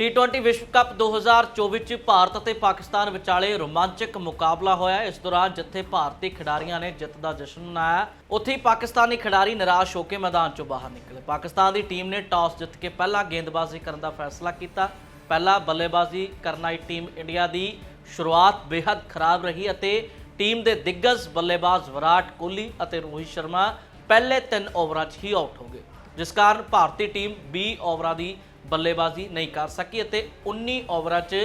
T20 ਵਿਸ਼ਵ cup 2024 ਚ ਭਾਰਤ ਅਤੇ ਪਾਕਿਸਤਾਨ ਵਿਚਾਲੇ ਰੋਮਾਂਚਕ ਮੁਕਾਬਲਾ ਹੋਇਆ। ਇਸ ਦੌਰਾਨ ਜਿੱਥੇ ਭਾਰਤੀ ਖਿਡਾਰੀਆਂ ਨੇ ਜਿੱਤ ਦਾ ਜਸ਼ਨ ਮਨਾਇਆ, ਉੱਥੇ ਹੀ ਪਾਕਿਸਤਾਨੀ ਖਿਡਾਰੀ ਨਿਰਾਸ਼ ਹੋ ਕੇ ਮੈਦਾਨ ਚੋਂ ਬਾਹਰ ਨਿਕਲੇ। ਪਾਕਿਸਤਾਨ ਦੀ ਟੀਮ ਨੇ ਟਾਸ ਜਿੱਤ ਕੇ ਪਹਿਲਾਂ ਗੇਂਦਬਾਜ਼ੀ ਕਰਨ ਦਾ ਫੈਸਲਾ ਕੀਤਾ। ਪਹਿਲਾਂ ਬੱਲੇਬਾਜ਼ੀ ਕਰਨ ਆਈ ਟੀਮ ਇੰਡੀਆ ਦੀ ਸ਼ੁਰੂਆਤ ਬੇहद ਖਰਾਬ ਰਹੀ ਅਤੇ ਟੀਮ ਦੇ ਦਿੱਗਜ ਬੱਲੇਬਾਜ਼ ਵਿਰਾਟ ਕੋਹਲੀ ਅਤੇ ਰੋਹਿਤ ਸ਼ਰਮਾ ਪਹਿਲੇ 3 ਓਵਰਾਂ 'ਚ ਹੀ ਆਊਟ ਹੋ ਗਏ। ਜਿਸ ਕਾਰਨ ਭਾਰਤੀ ਟੀਮ 20 ਓਵਰਾਂ ਦੀ ਬੱਲੇਬਾਜ਼ੀ ਨਹੀਂ ਕਰ ਸਕੀ ਅਤੇ 19 ਓਵਰਾਂ 'ਚ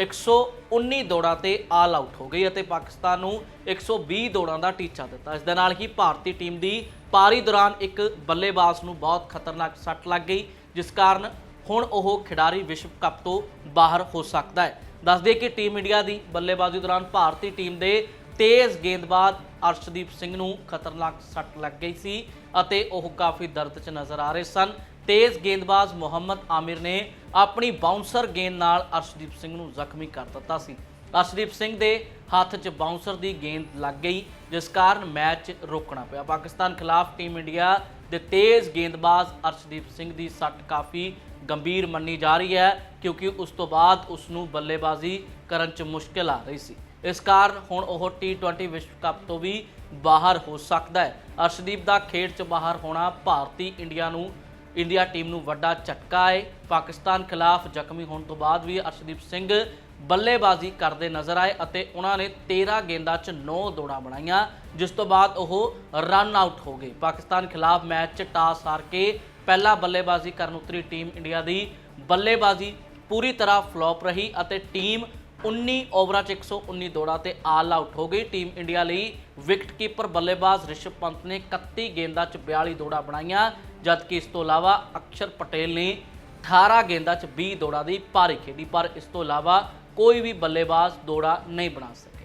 119 ਦੌੜਾਂ ਤੇ ਆਲ ਆਊਟ ਹੋ ਗਈ ਅਤੇ ਪਾਕਿਸਤਾਨ ਨੂੰ 120 ਦੌੜਾਂ ਦਾ ਟੀਚਾ ਦਿੱਤਾ। ਇਸ ਦੇ ਨਾਲ ਹੀ ਭਾਰਤੀ ਟੀਮ ਦੀ ਪਾਰੀ ਦੌਰਾਨ ਇੱਕ ਬੱਲੇਬਾਜ਼ ਨੂੰ ਬਹੁਤ ਖਤਰਨਾਕ ਸੱਟ ਲੱਗ ਗਈ, ਜਿਸ ਕਾਰਨ ਹੁਣ ਉਹ ਖਿਡਾਰੀ ਵਿਸ਼ਵ ਕੱਪ ਤੋਂ ਬਾਹਰ ਹੋ ਸਕਦਾ ਹੈ। ਦੱਸ ਦਈਏ ਕਿ ਟੀਮ ਇੰਡੀਆ ਦੀ ਬੱਲੇਬਾਜ਼ੀ ਦੌਰਾਨ ਭਾਰਤੀ ਟੀਮ ਦੇ ਤੇਜ਼ ਗੇਂਦਬਾਜ਼ ਅਰਸ਼ਦੀਪ ਸਿੰਘ ਨੂੰ ਖਤਰਨਾਕ ਸੱਟ ਲੱਗ ਗਈ ਸੀ ਅਤੇ ਉਹ ਕਾਫੀ ਦਰਦ 'ਚ ਨਜ਼ਰ ਆ ਰਹੇ ਸਨ। ਤੇਜ਼ ਗੇਂਦਬਾਜ਼ ਮੁਹੰਮਦ ਆਮਿਰ ਨੇ ਆਪਣੀ ਬਾਉਂਸਰ ਗੇਂਦ ਨਾਲ ਅਰਸ਼ਦੀਪ ਸਿੰਘ ਨੂੰ ਜ਼ਖਮੀ ਕਰ ਦਿੱਤਾ ਸੀ। ਅਰਸ਼ਦੀਪ ਸਿੰਘ ਦੇ ਹੱਥ 'ਚ ਬਾਉਂਸਰ ਦੀ ਗੇਂਦ ਲੱਗ ਗਈ, ਜਿਸ ਕਾਰਨ ਮੈਚ ਰੋਕਣਾ ਪਿਆ। ਪਾਕਿਸਤਾਨ ਖਿਲਾਫ ਟੀਮ ਇੰਡੀਆ ਦੇ ਤੇਜ਼ ਗੇਂਦਬਾਜ਼ ਅਰਸ਼ਦੀਪ ਸਿੰਘ ਦੀ ਸੱਟ ਕਾਫੀ ਗੰਭੀਰ ਮੰਨੀ ਜਾ ਰਹੀ ਹੈ, ਕਿਉਂਕਿ ਉਸ ਤੋਂ ਬਾਅਦ ਉਸ ਨੂੰ ਬੱਲੇਬਾਜ਼ੀ ਕਰਨ 'ਚ ਮੁਸ਼ਕਲ ਆ ਰਹੀ ਸੀ। ਇਸ ਕਾਰਨ ਹੁਣ ਉਹ T20 ਵਿਸ਼ਵ ਕੱਪ ਤੋਂ ਵੀ ਬਾਹਰ ਹੋ ਸਕਦਾ ਹੈ। ਅਰਸ਼ਦੀਪ ਦਾ ਖੇਡ 'ਚ ਬਾਹਰ ਹੋਣਾ ਭਾਰਤੀ ਇੰਡੀਆ ਨੂੰ ਇੰਡੀਆ ਟੀਮ ਨੂੰ ਵੱਡਾ ਝਟਕਾ ਹੈ ਪਾਕਿਸਤਾਨ ਖਿਲਾਫ ਜ਼ਖਮੀ ਹੋਣ ਤੋਂ ਬਾਅਦ ਵੀ ਅਰਸ਼ਦੀਪ ਸਿੰਘ ਬੱਲੇਬਾਜ਼ੀ ਕਰਦੇ ਨਜ਼ਰ ਆਏ ਅਤੇ ਉਹਨਾਂ ਨੇ 13 ਗੇਂਦਾਂ 'ਚ 9 ਦੌੜਾਂ ਬਣਾਈਆਂ, ਜਿਸ ਤੋਂ ਬਾਅਦ ਉਹ ਰਨ ਆਊਟ ਹੋ ਗਏ। ਪਾਕਿਸਤਾਨ ਖਿਲਾਫ ਮੈਚ 'ਚ ਟਾਸ ਹਾਰ ਕੇ ਪਹਿਲਾ ਬੱਲੇਬਾਜ਼ੀ ਕਰਨ ਉਤਰੀ ਟੀਮ ਇੰਡੀਆ ਦੀ। ਬੱਲੇਬਾਜ਼ੀ ਪੂਰੀ ਤਰ੍ਹਾਂ ਫਲॉप ਰਹੀ ਅਤੇ ਟੀਮ 19 ਓਵਰਾਂ 'ਚ 119 ਦੌੜਾਂ ਤੇ ਆਲ ਆਊਟ ਹੋ ਗਈ। ਟੀਮ ਇੰਡੀਆ ਲਈ ਵਿਕਟ ਕੀਪਰ ਬੱਲੇਬਾਜ਼ ਰਿਸ਼ਭ ਪੰਤ ਨੇ 31 ਗੇਂਦਾਂ 'ਚ 42 ਦੌੜਾਂ ਬਣਾਈਆਂ, ਜਦਕਿ ਇਸ ਤੋਂ ਇਲਾਵਾ ਅਕਸ਼ਰ ਪਟੇਲ ਨੇ 18 ਗੇਂਦਾਂ 'ਚ 20 ਦੌੜਾਂ ਦੀ ਪਾਰੀ ਖੇਡੀ। ਪਰ ਇਸ ਤੋਂ ਇਲਾਵਾ ਕੋਈ ਵੀ ਬੱਲੇਬਾਜ਼ ਦੌੜਾਂ ਨਹੀਂ ਬਣਾ ਸਕਿਆ।